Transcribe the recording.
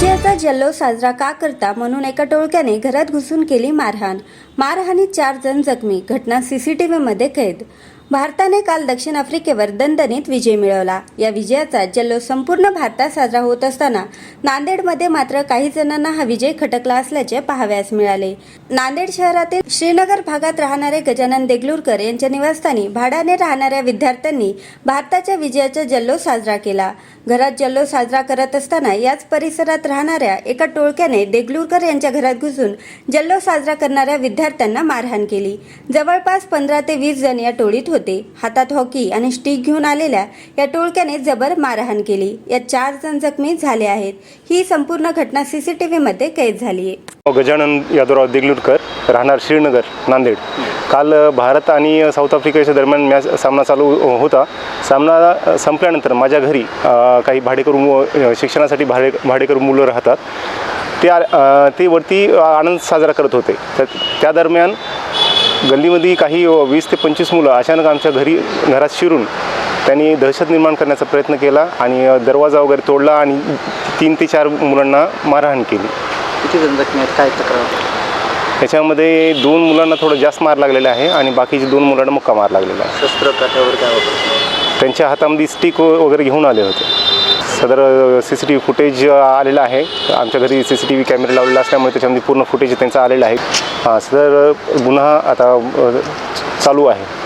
जल्लोष साजरा का करता म्हणून एका टोळक्याने घरात घुसून केली मारहाण. मारहाणीत चार जण जखमी. घटना सीसीटीव्हीमध्ये कैद. भारताने काल दक्षिण आफ्रिकेवर दणदणीत विजय मिळवला. या विजयाचा जल्लोष संपूर्ण भारतात साजरा होत असताना नांदेडमध्ये मात्र काही जणांना हा विजय खटकला असल्याचे पाहावयास मिळाले. नांदेड शहरातील श्रीनगर भागात राहणारे गजानन देगलूरकर यांच्या निवासस्थानी भाड्याने राहणाऱ्या विद्यार्थ्यांनी भारताच्या विजयाचा जल्लोष साजरा केला. घरात जल्लोष साजरा करत असताना याच परिसरात राहणाऱ्या एका टोळक्याने देगलूरकर यांच्या घरात घुसून जल्लोष साजरा करणाऱ्या विद्यार्थ्यांना मारहाण केली. जवळपास पंधरा ते वीस जण या टोळीत होते. हातात हॉकी आणि स्टिक घेऊन आलेल्या या टोळक्याने जबर मारहाण केली. यात चार जण जखमी झाले आहेत. ही संपूर्ण घटना सीसीटीव्हीमध्ये कैद झाली आहे. हो, गजानन यादवराव देगलूरकर राहणार श्रीनगर नांदेड. काल भारत आणि साऊथ आफ्रिकेच्या दरम्यान मॅच सामना चालू होता. सामना संपल्यानंतर माझ्या घरी काही भाडेकरू मु- शिक्षणासाठी भाडे भाडेकरू मुलं राहतात. ते ते वरती आनंद साजरा करत होते. त्या दरम्यान गल्लीमध्ये काही वीस ते पंचवीस मुलं अचानक आमच्या घरी घरात शिरून त्यांनी दहशत निर्माण करण्याचा प्रयत्न केला आणि दरवाजा वगैरे तोडला आणि तीन ते चार मुलांना मारहाण केली. किती जण जखमी आहेत? काय तक्रार याच्यामध्ये दोन मुलांना थोडं जास्त मार लागलेला आहे आणि बाकीचे दोन मुलांना मुक्का मार लागलेला आहे. शस्त्र त्यांच्या हातामध्ये स्टिक वगैरे घेऊन आले होते. सदर C C T V footage आलेलं आहे. आमच्या घरी C C T V camera लावलेला असल्यामुळे त्याच्यामध्ये पूर्ण फुटेज त्यांचा आलेला आहे. सदर गुन्हा आता चालू आहे.